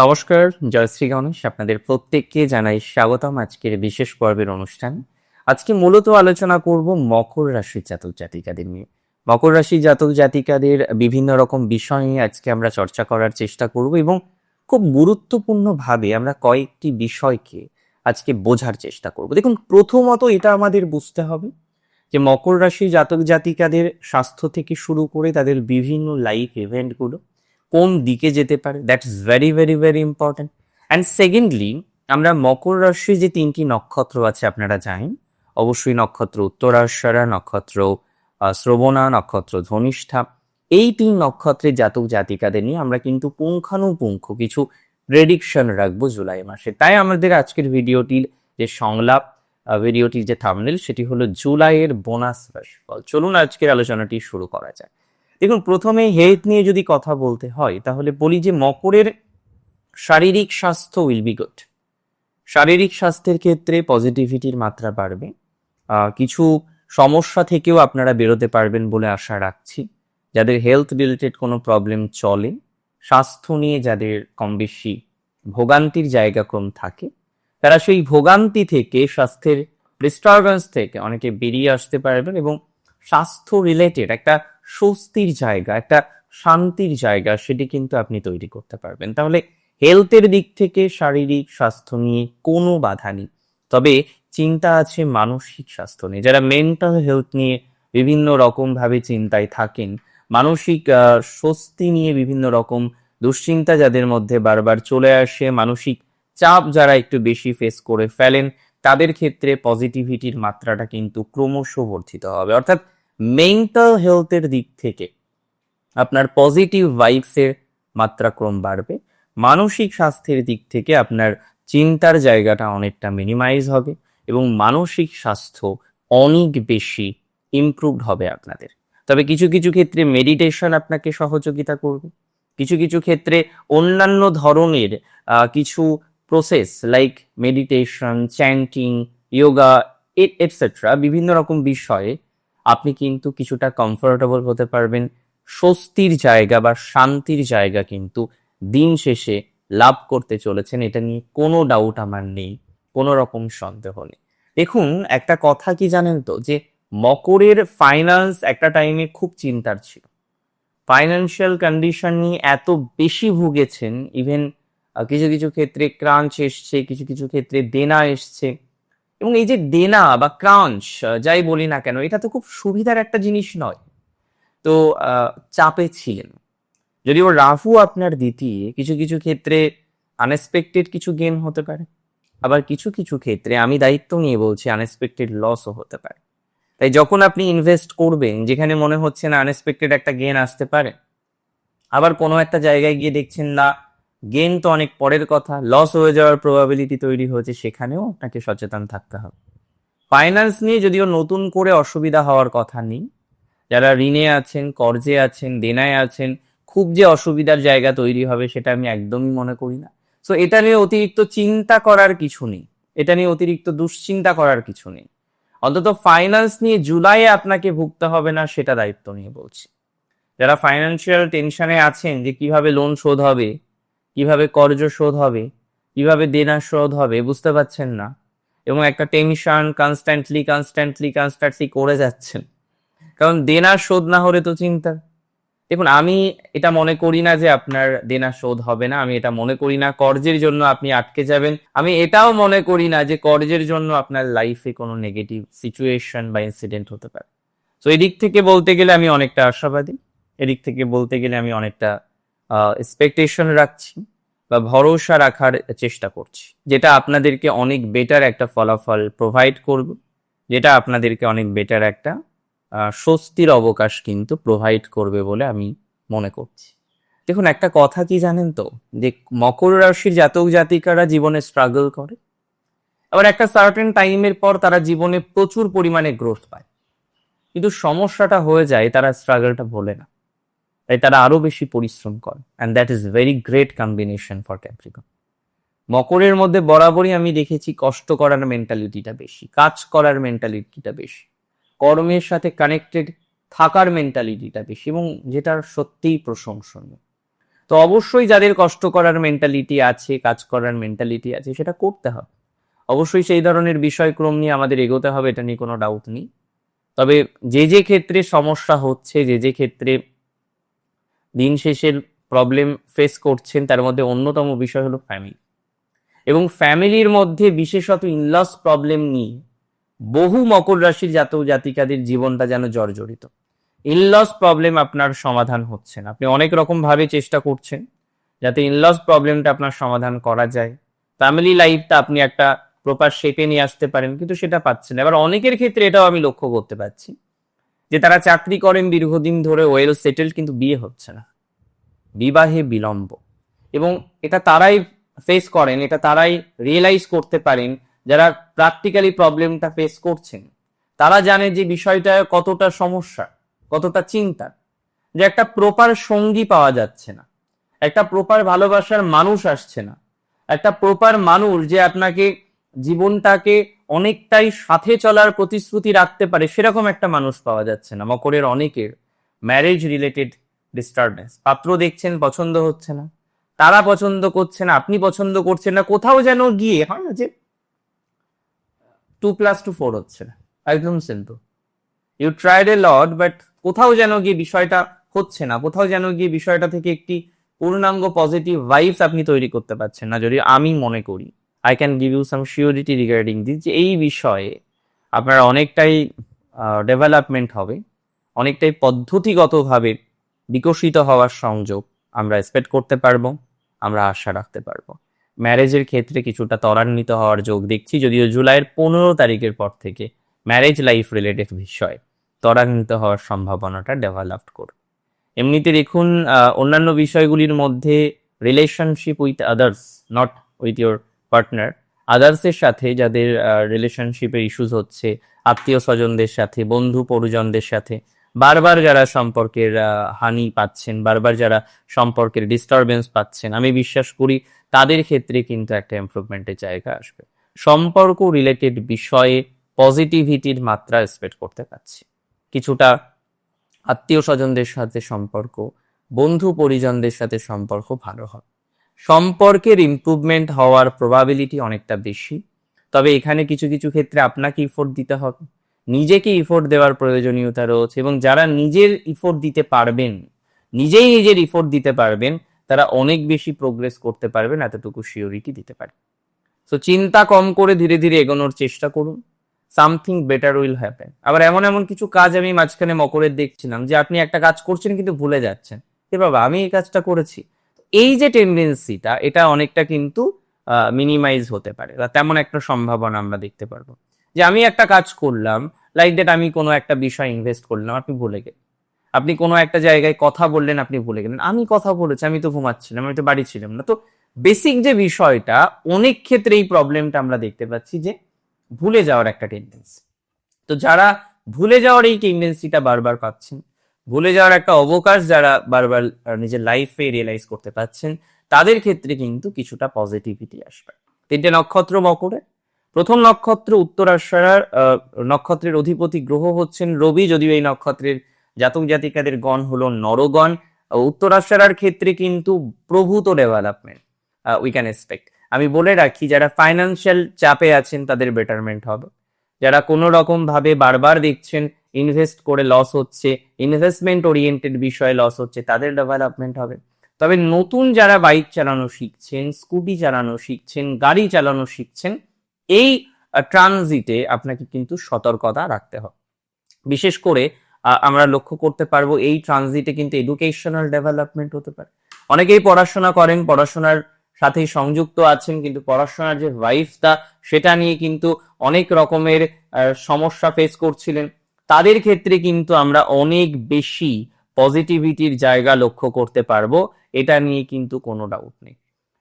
নমস্কার জয়শ্রী গণেশ। আপনাদের প্রত্যেককে জানাই স্বাগতম আজকের বিশেষ পর্বের অনুষ্ঠান। আজকে মূলত আলোচনা করব মকর রাশির জাতক জাতিকাদের নিয়ে। মকর রাশি জাতক জাতিকাদের বিভিন্ন রকম বিষয় নিয়ে আজকে আমরা চর্চা করার চেষ্টা করব এবং খুব গুরুত্বপূর্ণভাবে আমরা কয়েকটি বিষয়কে আজকে বোঝার চেষ্টা করব। দেখুন, প্রথমত এটা আমাদের বুঝতে হবে যে মকর রাশি জাতক জাতিকাদের স্বাস্থ্য থেকে শুরু করে তাদের বিভিন্ন লাইফ ইভেন্টগুলো কোন দিকে যেতে পারে? That's very very very important and secondly আমরা মকর রাশির যে তিনটি নক্ষত্র আছে, আপনারা জানেন। অবশ্যই নক্ষত্র উত্তরাশ্বরা, নক্ষত্র শ্রবণা, নক্ষত্র ধনিষ্ঠা। এই তিন নক্ষত্রের জাতক জাতিকাদের নিয়ে আমরা কিন্তু পুঙ্খানুপুঙ্খ কিছু প্রেডিকশন রাখব জুলাই মাসে। তাই আমাদের আজকের ভিডিওটির যে সংলাপ ভিডিওটির যে থামনেল সেটি হলো জুলাইয়ের বোনাস রাশিফল। চলুন আজকের আলোচনাটি শুরু করা যায় দেখুন, প্রথমে হেলথ নিয়ে যদি কথা বলতে হয়, তাহলে বলি যে মকরের শারীরিক স্বাস্থ্য উইল বি গুড শারীরিক স্বাস্থ্যের ক্ষেত্রে পজিটিভিটির মাত্রা বাড়বে। কিছু সমস্যা থেকেও আপনারা বেরোতে পারবেন বলে আশা রাখছি। যাদের হেলথ রিলেটেড কোনো প্রবলেম চলে, স্বাস্থ্য নিয়ে যাদের কম বেশি ভোগান্তির জায়গাক্রম থাকে, তারা সেই ভোগান্তি থেকে, স্বাস্থ্যের ডিস্টারবেন্স থেকে অনেকে বেরিয়ে আসতে পারবেন এবং স্বাস্থ্য রিলেটেড একটা স্বস্তির জায়গা, একটা শান্তির জায়গা সেটি কিন্তু আপনি তৈরি করতে পারবেন। তাহলে হেলথের দিক থেকে শারীরিক স্বাস্থ্য নিয়ে কোনো বাধা নেই। তবে চিন্তা আছে মানসিক স্বাস্থ্য নিয়ে। যারা মেন্টাল হেলথ নিয়ে বিভিন্ন রকম ভাবে চিন্তায় থাকেন, মানসিক স্বস্তি নিয়ে বিভিন্ন রকম দুশ্চিন্তা যাদের মধ্যে বারবার চলে আসে, মানসিক চাপ যারা একটু বেশি ফেস করে ফেলেন, তাদের ক্ষেত্রে পজিটিভিটির মাত্রাটা কিন্তু ক্রমশ বর্ধিত হবে। অর্থাৎ মেন্টাল হেলথের দিক থেকে আপনার পজিটিভ ভাইবসের মাত্রা ক্রম বাড়বে। মানসিক স্বাস্থ্যের দিক থেকে আপনার চিন্তার জায়গাটা অনেকটা মিনিমাইজ হবে এবং মানসিক স্বাস্থ্য অনেক বেশি ইমপ্রুভড হবে আপনাদের। তবে কিছু কিছু ক্ষেত্রে মেডিটেশন আপনাকে সহযোগিতা করবে। কিছু কিছু ক্ষেত্রে অন্যান্য ধরনের কিছু process like meditation chanting yoga etcetera বিভিন্ন রকম বিষয়ে আপনি কিন্তু কিছুটা কমফোর্টেবল হতে পারবেন। স্বস্তির জায়গা বা শান্তির জায়গা কিন্তু দিন শেষে লাভ করতে চলেছেন, এটা নিয়ে কোনো ডাউট আমার নেই, কোনো রকম সন্দেহ নেই। দেখুন, একটা কথা কি জানেন তো, যে মকরের ফাইন্যান্স একটা টাইমে খুব চিন্তার ছিল। ফাইন্যান্সিয়াল কন্ডিশন নিয়ে এত বেশি ভুগেছেন ইভেন কিছু কিছু ক্ষেত্রে ক্রাঞ্চ এসছে, কিছু কিছু ক্ষেত্রে দেনা এসছে। এবং এই যে দেনা বা ক্রাঞ্চ যাই বলি না কেন, এটা তো খুব সুবিধার একটা জিনিস নয়। তো চাপে ছিলেন। যদিও রাহু আপনার দ্বিতীয়, কিছু কিছু ক্ষেত্রে আনএক্সপেক্টেড কিছু গেম হতে পারে। আবার কিছু কিছু ক্ষেত্রে আমি দায়িত্ব নিয়ে বলছি আনএক্সপেক্টেড লসও হতে পারে। তাই যখন আপনি ইনভেস্ট করবেন, যেখানে মনে হচ্ছে না আনএক্সপেক্টেড একটা গেন আসতে পারে, আবার কোনো একটা জায়গায় গিয়ে দেখছেন না গেন তো অনেক পরের কথা। লস হয়ে যাওয়ার প্রবাবিলিটি তৈরি হয়েছে, সেখানেও আপনাকে সচেতন থাকতে হবে। ফাইন্যান্স নিয়ে যদিও নতুন করে অসুবিধা হওয়ার কথা নেই, যারা ঋণে আছেন, কর্জে আছেন, দেনায় আছেন, খুব যে অসুবিধার জায়গা তৈরি হবে সেটা আমি একদমই মনে করি না। সো এটা নিয়ে অতিরিক্ত চিন্তা করার কিছু নেই। এটা নিয়ে অতিরিক্ত দুশ্চিন্তা করার কিছু নেই। অন্তত ফাইন্যান্স নিয়ে জুলাইয়ে আপনাকে ভুগতে হবে না, সেটা দায়িত্ব নিয়ে বলছি। যারা ফাইন্যান্সিয়াল টেনশনে আছেন যে কীভাবে লোন শোধ হবে কীভাবে শোধ হবে, কীভাবে দেনা শোধ হবে, বুঝতে পারছেন না। এবং একটা টেনশন কনস্ট্যান্টলি কনস্ট্যান্টলি কনস্ট্যান্টলি করে যাচ্ছেন। কারণ দেনা শোধ না হলে তো চিন্তা। দেখুন, আমি এটা মনে করি না যে আপনার দেনা শোধ হবে না। আমি এটা মনে করি না কর্জের জন্য আপনি আটকে যাবেন। আমি এটাও মনে করি না যে কর্জের জন্য আপনার লাইফে কোনো নেগেটিভ সিচুয়েশন বা ইনসিডেন্ট হতে পারে। তো এদিক থেকে বলতে গেলে আমি অনেকটা আশাবাদী। এদিক থেকে বলতে গেলে আমি অনেকটা এক্সপেকটেশন রাখছি বা ভরসা রাখার চেষ্টা করছি। যেটা আপনাদেরকে অনেক বেটার একটা ফলাফল প্রোভাইড করবে, যেটা আপনাদেরকে অনেক বেটার একটা স্বস্তির অবকাশ কিন্তু প্রোভাইড করবে বলে আমি মনে করছি। দেখুন, একটা কথা কি জানেন তো? যে মকর রাশির জাতক জাতিকারা জীবনে স্ট্রাগল করে। আবার একটা সার্টেন টাইমের পর তারা জীবনে প্রচুর পরিমাণে গ্রোথ পায়। কিন্তু সমস্যাটা হয়ে যায়, তারা স্ট্রাগলটা বলে না। তাই তারা আরও বেশি পরিশ্রম করে। And that is very great combination for Capricorn মকরের মধ্যে বরাবরই আমি দেখেছি কষ্ট করার মেন্টালিটিটা বেশি, কাজ করার মেন্টালিটিটা বেশি, কর্মের সাথে কানেক্টেড থাকার মেন্টালিটিটা বেশি এবং যেটা সত্যিই প্রশংসনীয়। তো অবশ্যই যাদের কষ্ট করার মেন্টালিটি আছে, কাজ করার মেন্টালিটি আছে, সেটা করতে হবে। অবশ্যই সেই ধরনের বিষয়ক্রম নিয়ে আমাদের এগোতে হবে, এটা নিয়ে কোনো ডাউট নেই। তবে যে যে ক্ষেত্রে সমস্যা হচ্ছে, যে যে ক্ষেত্রে দিন শেষের প্রবলেম ফেস করছেন, তার মধ্যে অন্যতম বিষয় হলো ফ্যামিলি এবং ফ্যামিলির মধ্যে বিশেষত ইনলস প্রবলেম নিয়ে বহু মকর রাশির জাতক জাতিকাদের জীবনটা যেন জর্জরিত। ইনলস প্রবলেম আপনার সমাধান হচ্ছে না। আপনি অনেক রকম ভাবে চেষ্টা করছেন যাতে ইনলস প্রবলেমটা আপনার সমাধান করা যায়। ফ্যামিলি লাইফটা আপনি একটা প্রপার শেপে নিয়ে আসতে পারেন, কিন্তু সেটা পাচ্ছেন এবার অনেকের ক্ষেত্রে এটাও আমি লক্ষ্য করতে পারছি। যে তারা চাকরি করেন দীর্ঘদিন ধরে ওয়েল সেটেল কিন্তু বিয়ে হচ্ছে না। বিবাহে বিলম্ব। এবং এটা তারাই ফেস করেন, এটা তারাই রিয়েলাইজ করতে পারেন যারা প্র্যাকটিক্যালি প্রবলেমটা ফেস করছেন। তারা জানে যে বিষয়টা কতটা সমস্যা, কতটা চিন্তা, যে একটা প্রপার সঙ্গী পাওয়া যাচ্ছে না। একটা প্রপার ভালোবাসার মানুষ আসছে না। একটা প্রপার মানুষ যে আপনাকে জীবনটাকে অনেকটাই সাথে চলার প্রতিশ্রুতি রাখতে পারে, সেরকম একটা মানুষ পাওয়া যাচ্ছে না। মকরের অনেকের ম্যারেজ রিলেটেড ডিস্টারবেন্স পাত্র দেখছেন, পছন্দ হচ্ছে না। তারা পছন্দ করছে না, আপনি পছন্দ করছেন না, কোথাও যেন গিয়ে, হয় না যে টু প্লাস টু ফোর হচ্ছে না। একদম simple you tried a lot but কোথাও যেন গিয়ে বিষয়টা হচ্ছে না। কোথাও যেন গিয়ে বিষয়টা থেকে একটি পূর্ণাঙ্গ পজিটিভ ভাইবস আপনি তৈরি করতে পারছেন না, যদি আমি মনে করি। I can give you some surety regarding this যে এই বিষয়ে আপনার অনেকটাই ডেভেলপমেন্ট হবে, অনেকটাই পদ্ধতিগতভাবে বিকশিত হওয়ার সংযোগ আমরা এক্সপেক্ট করতে পারব, আমরা আশা রাখতে পারব। ম্যারেজের ক্ষেত্রে কিছুটা ত্বরান্বিত হওয়ার যোগ দেখছি, যদিও জুলাইয়ের পনেরো তারিখের পর থেকে ম্যারেজ লাইফ রিলেটেড বিষয় ত্বরান্বিত হওয়ার সম্ভাবনাটা ডেভেলপড করবে। এমনিতে দেখুন অন্যান্য বিষয়গুলির মধ্যে relationship with others not with your partner আদার্সের সাথে যাদের রিলেশনশিপের ইস্যুস হচ্ছে, আত্মীয় স্বজনদের সাথে, বন্ধু পরিজনদের সাথে, বারবার যারা সম্পর্কের হানি পাচ্ছেন, বারবার যারা সম্পর্কের ডিস্টারবেন্স পাচ্ছেন, আমি বিশ্বাস করি তাদের ক্ষেত্রে কিন্তু একটা ইমপ্রুভমেন্টের জায়গা আসবে। সম্পর্ক রিলেটেড বিষয়ে পজিটিভিটির মাত্রা এক্সপেক্ট করতে পারছি। কিছুটা আত্মীয় স্বজনদের সাথে সম্পর্ক, বন্ধু পরিজনদের সাথে সম্পর্ক ভালো হবে। সম্পর্কের ইমপ্রুভমেন্ট হওয়ার প্রবাবিলিটি অনেকটা বেশি। তবে এখানে কিছু কিছু ক্ষেত্রে আপনাকে ইফোর্ট দিতে হবে। নিজেকে ইফোর্ট দেওয়ার প্রয়োজনীয়তা রয়েছে এবং যারা নিজের ইফোর্ট দিতে পারবেন, নিজেই নিজের ইফোর্ট দিতে পারবেন, তারা অনেক বেশি প্রোগ্রেস করতে পারবেন, এতটুকু শিওরিটি দিতে পারে। সো চিন্তা কম করে ধীরে ধীরে এগোনোর চেষ্টা করুন। সামথিং বেটার উইল হ্যাপেন আবার এমন এমন কিছু কাজ আমি মাঝখানে মকরের দেখছিলাম যে আপনি একটা কাজ করছেন কিন্তু ভুলে যাচ্ছেন। এ বাবা, আমি এই কাজটা করেছি। এই যে টেন্ডেন্সিটা এটা অনেকটা কিন্তু মিনিমাইজ হতে পারে। বা তেমন একটা সম্ভাবনা আমরা দেখতে পারব। যে আমি একটা কাজ করলাম লাইক দ্যাট আমি কোনো একটা বিষয় ইনভেস্ট করলাম, আপনি ভুলে গেলেন। আপনি কোনো একটা জায়গায় কথা বললেন, আপনি ভুলে গেলেন। আমি কথা বলেছি, আমি তো ঘুমাচ্ছিলাম, আমি তো বাড়ি ছিলাম না। তো বেসিক যে বিষয়টা, অনেক ক্ষেত্রে এই প্রবলেমটা আমরা দেখতে পাচ্ছি যে, ভুলে যাওয়ার একটা টেন্ডেন্সি তো যারা ভুলে যাওয়ার এই টেন্ডেন্সিটা বারবার পাচ্ছেন ভুলে যাওয়ার একটা অবকাশ যারা বারবার নিজের লাইফে রিয়েলাইজ করতে পারছেন তাদের ক্ষেত্রে কিন্তু কিছুটা পজিটিভিটি আসবে। তিনটে নক্ষত্র মকরে। প্রথম নক্ষত্র উত্তরাশার নক্ষত্রের অধিপতি গ্রহ হচ্ছেন রবি যদিও এই নক্ষত্রের জাতক জাতিকাদের গণ হলো নরগণ। আহ, উত্তরাশারার ক্ষেত্রে কিন্তু প্রভূত ডেভেলপমেন্ট উই ক্যান এক্সপেক্ট আমি বলে রাখি যারা ফাইন্যান্সিয়াল চাপে আছেন তাদের বেটারমেন্ট হবে। যারা কোনো রকম ভাবে বারবার দেখছেন ইনভেস্ট করে লস হচ্ছে ইনভেস্টমেন্ট ওরিয়েন্টেড বিষয়ে লস হচ্ছে, তাদের ডেভেলপমেন্ট হবে। তবে নতুন যারা বাইক চালানো শিখছেন স্কুটি চালানো শিখছেন, গাড়ি চালানো শিখছেন, এই ট্রানজিটে আপনাকে কিন্তু সতর্কতা রাখতে হবে। বিশেষ করে আমরা লক্ষ্য করতে পারব এই ট্রানজিটে কিন্তু এডুকেশনাল ডেভেলপমেন্ট হতে পারে। অনেকেই পড়াশোনা করেন, পড়াশোনার সাথে সংযুক্ত আছেন, কিন্তু পড়াশোনার যে ভাইফটা সেটা নিয়ে কিন্তু অনেক রকমের সমস্যা ফেস করছিলেন। তাদের ক্ষেত্রে কিন্তু আমরা অনেক বেশি পজিটিভিটির জায়গা লক্ষ্য করতে পারব, এটা নিয়ে কিন্তু কোনো ডাউট নেই।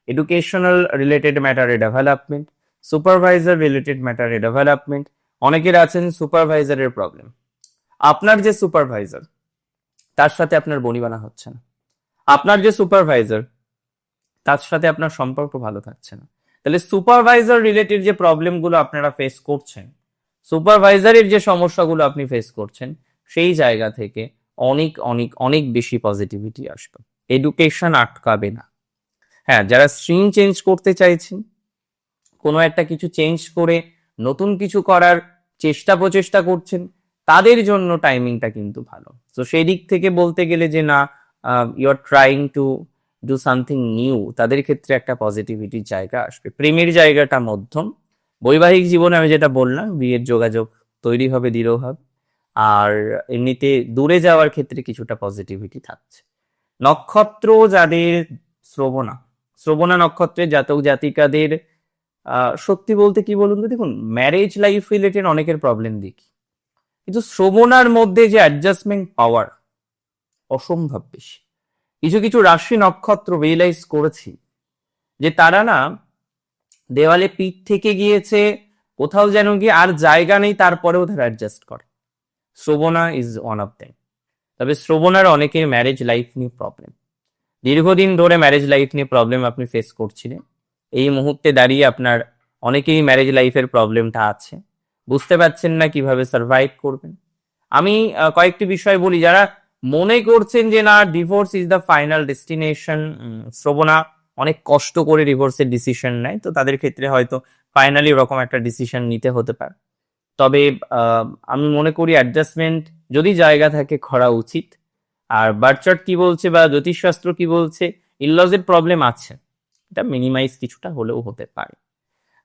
এডুকেশনাল রিলেটেড ম্যাটারে ডেভেলপমেন্ট সুপারভাইজার রিলেটেড ম্যাটারে ডেভেলপমেন্ট অনেকের আছেন সুপারভাইজারের প্রবলেম আপনার যে সুপারভাইজার তার সাথে আপনার বনিবানা হচ্ছে না। আপনার যে সুপারভাইজার তার সাথে আপনার সম্পর্ক ভালো থাকছে না। তাহলে সুপারভাইজার রিলেটেড যে প্রবলেমগুলো আপনারা ফেস করছেন সুপারভাইজারের যে সমস্যাগুলো আপনি ফেস করছেন, সেই জায়গা থেকে অনেক অনেক অনেক বেশি পজিটিভিটি আসবে। এডুকেশন আটকাবে না। হ্যাঁ যারা স্ট্রিম চেঞ্জ করতে চাইছেন, কোনো একটা কিছু চেঞ্জ করে নতুন কিছু করার চেষ্টা প্রচেষ্টা করছেন, তাদের জন্য টাইমিংটা কিন্তু ভালো। তো সেই দিক থেকে বলতে গেলে যে না you are trying to do something new তাদের ক্ষেত্রে একটা পজিটিভিটির জায়গা আসবে। প্রেমের জায়গাটা মধ্যম। বৈবাহিক জীবনে আমি যেটা বললাম, বিয়ের যোগাযোগ তৈরি হবে, দৃঢ় হবে। আর এমনিতে দূরে যাওয়ার ক্ষেত্রে কিছুটা পজিটিভিটি থাকছে। নক্ষত্র যাদের শ্রবণা শ্রবণা নক্ষত্রের জাতক জাতিকাদের সত্যি বলতে কি বলুন তো, দেখুন ম্যারেজ লাইফ রিলেটেড অনেকের প্রবলেম দেখি। কিন্তু শ্রবণার মধ্যে যে অ্যাডজাস্টমেন্ট পাওয়ার অসম্ভব বেশি। কিছু কিছু রাশি নক্ষত্র রিয়েলাইজ করেছি যে তারা না দেওয়ালে পিঠ থেকে গিয়েছে, কোথাও যেন গিয়ে আর জায়গা নেই, তারপরেও তারা অ্যাডজাস্ট করে। Shrabana is one of them তবে শ্রবণার অনেকের ম্যারেজ লাইফ নিয়ে প্রবলেম দীর্ঘদিন ধরে ম্যারেজ লাইফ নিয়ে প্রবলেম আপনি ফেস করছিলেন। এই মুহূর্তে দাঁড়িয়ে আপনার অনেকেই ম্যারেজ লাইফের প্রবলেমটা আছে। বুঝতে পারছেন না কীভাবে সার্ভাইভ করবেন। আমি কয়েকটি বিষয় বলি। যারা মনে করছেন যে না divorce is the final destination Shrabana অনেক কষ্ট করে ডিভোর্সের ডিসিশন নেয়, তো তাদের ক্ষেত্রে হয়তো ফাইনালি ওরকম একটা ডিসিশন নিতে হতে পারে। তবে আমি মনে করি অ্যাডজাস্টমেন্ট যদি জায়গা থাকে করা উচিত। আর বার্চার্ট কি বলছে বা জ্যোতিষশাস্ত্র কি বলছে ইনলজের প্রবলেম আছে। এটা মিনিমাইজ কিছুটা হলেও হতে পারে।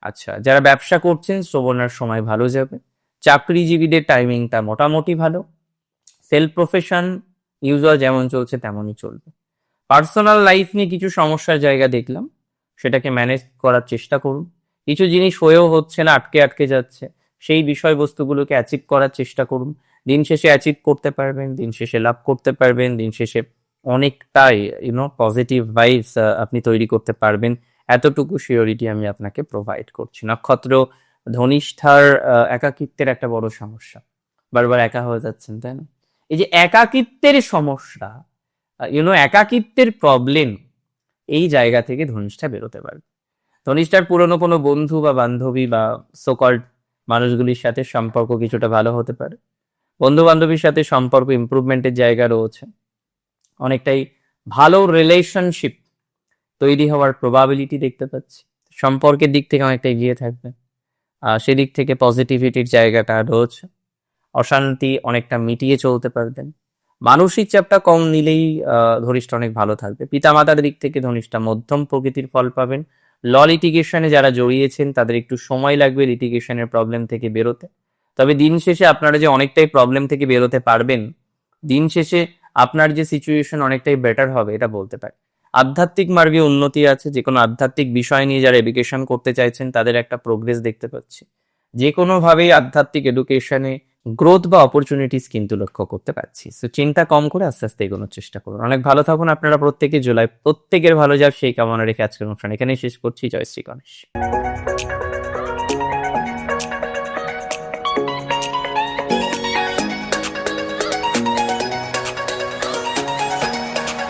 আচ্ছা যারা ব্যবসা করছেন, শ্রবণার সময় ভালো যাবে। চাকরিজীবীদের টাইমিংটা মোটামুটি ভালো। সেলফ প্রফেশন ইউজার যেমন চলছে তেমনই চলবে। পার্সোনাল লাইফ নিয়ে কিছু সমস্যার জায়গা দেখলাম, সেটাকে ম্যানেজ করার চেষ্টা করুন। কিছু জিনিস হয়েও হচ্ছে না, আটকে আটকে যাচ্ছে, সেই বিষয়বস্তুগুলোকে অ্যাচিভ করার চেষ্টা করুন। দিন শেষে অ্যাচিভ করতে পারবেন, দিন শেষে লাভ করতে পারবেন, দিন শেষে অনেকটাই ইউনো পজিটিভ ভাইবস আপনি তৈরি করতে পারবেন। এতটুকু সিওরিটি আমি আপনাকে প্রোভাইড করছি। নক্ষত্র ধনিষ্ঠার একাকিত্বের একটা বড় সমস্যা। বারবার একা হয়ে যাচ্ছেন, তাই না? এই যে একাকিত্বের সমস্যা ইউনো একাকিত্বের প্রবলেম এই জায়গা থেকে ধনিষ্ঠা বেরোতে পারবে ধনিষ্ঠার পুরনো কোনো বন্ধু বা বান্ধবী বা সোকল্ড মানুষগুলির সাথে সম্পর্ক কিছুটা ভালো হতে পারে। বন্ধু বান্ধবীর সাথে সম্পর্ক ইমপ্রুভমেন্টের জায়গা রয়েছে। অনেকটাই ভালো রিলেশনশিপ তৈরি হওয়ার প্রবাবিলিটি দেখতে পাচ্ছি। সম্পর্কের দিক থেকে অনেকটা এগিয়ে থাকবে। সেদিক থেকে পজিটিভিটির জায়গাটা রয়েছে। অশান্তি অনেকটা মিটিয়ে চলতে পারবেন। মানসিক চাপটা কম নিলেই ধনিষ্ঠ অনেক ভালো থাকবে। পিতামাতার দিক থেকে ধনিষ্ঠা মধ্যম প্রকৃতির ফল পাবেন। ল লিটিগেশনে যারা জড়িয়েছেন, তাদের একটু সময় লাগবে লিটিগেশনের প্রবলেম থেকে বেরোতে। তবে দিন শেষে আপনারা যে অনেকটাই প্রবলেম থেকে বেরোতে পারবেন, দিন শেষে আপনার যে সিচুয়েশন অনেকটাই বেটার হবে, এটা বলতে পারি। আধ্যাত্মিক মার্গে উন্নতি আছে যে কোনো আধ্যাত্মিক বিষয় নিয়ে যারা এডুকেশন করতে চাইছেন, তাদের একটা প্রোগ্রেস দেখতে পাচ্ছি। যে কোনোভাবেই আধ্যাত্মিক এডুকেশনে গ্রোথ বা অপরচুনিটিস কিন্তু লক্ষ্য করতে পারছি। সো চিন্তা কম করে আস্তে আস্তে এগোনোর চেষ্টা করুন। অনেক ভালো থাকুন আপনারা প্রত্যেকে। জুলাই প্রত্যেকের ভালো যাক, সেই কামনা রেখে আজকের অনুষ্ঠান এখানেই শেষ করছি। জয় শ্রী গণেশ।